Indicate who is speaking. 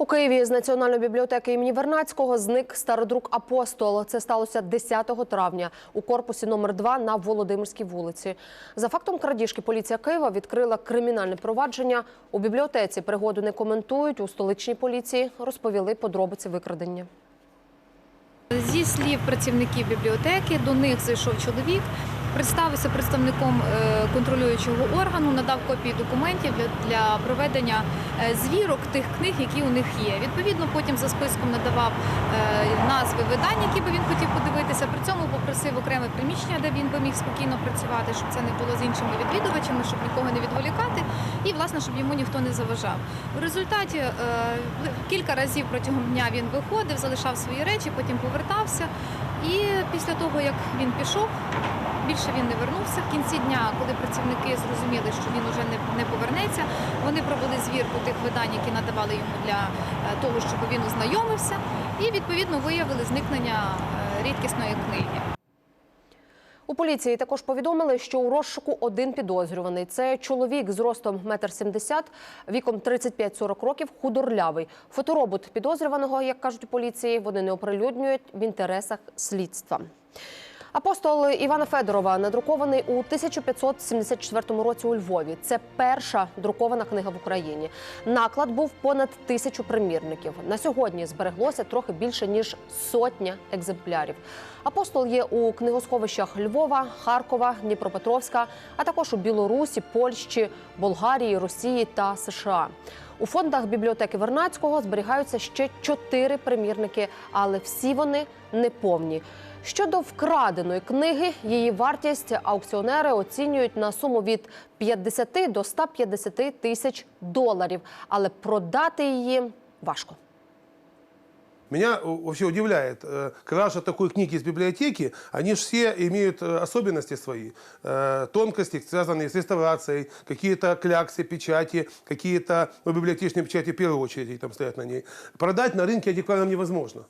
Speaker 1: У Києві з Національної бібліотеки імені Вернацького зник стародрук Апостол. Це сталося 10 травня у корпусі номер 2 на Володимирській вулиці. За фактом крадіжки поліція Києва відкрила кримінальне провадження. У бібліотеці пригоду не коментують. У столичній поліції розповіли подробиці викрадення.
Speaker 2: Зі слів працівників бібліотеки до них зайшов чоловік, представився представником е, контролюючого органу, надав копії документів для, проведення е, звірок тих книг, які у них є. Відповідно, потім за списком надавав е, назви видань, які би він хотів подивитися. При цьому попросив окреме приміщення, де він би міг спокійно працювати, щоб це не було з іншими відвідувачами, щоб нікого не відволікати, і власне, щоб йому ніхто не заважав. У результаті кілька разів протягом дня він виходив, залишав свої речі, потім повертався. І після того, як він пішов, більше він не вернувся. В кінці дня, коли працівники зрозуміли, що він уже не, не повернеться, вони провели звірку тих видань, які надавали йому для е, того, щоб він ознайомився, і відповідно виявили зникнення е, рідкісної книги.
Speaker 1: У поліції також повідомили, що у розшуку один підозрюваний. Це чоловік з ростом 1,70 м, віком 35-40 років, худорлявий. Фоторобот підозрюваного, як кажуть у поліції, вони не оприлюднюють в інтересах слідства. Апостол Івана Федорова надрукований у 1574 році у Львові. Це перша друкована книга в Україні. Наклад був понад тисячу примірників. На сьогодні збереглося трохи більше ніж сотня екземплярів. Апостол є у книгосховищах Львова, Харкова, Дніпропетровська, а також у Білорусі, Польщі, Болгарії, Росії та США. У фондах бібліотеки Вернацького зберігаються ще чотири примірники, але всі вони неповні. Щодо вкраденої книги, її вартість аукціонери оцінюють на суму від 50 до 150 тисяч доларів, але продати її важко.
Speaker 3: Меня э, вообще удивляет, э, кража такой книги из библиотеки, они же все имеют э, особенности свои, э, тонкости, связанные с реставрацией, какие-то кляксы, печати, какие-то ну, библиотечные печати в первую очередь там стоят на ней. Продать на рынке адекватно невозможно.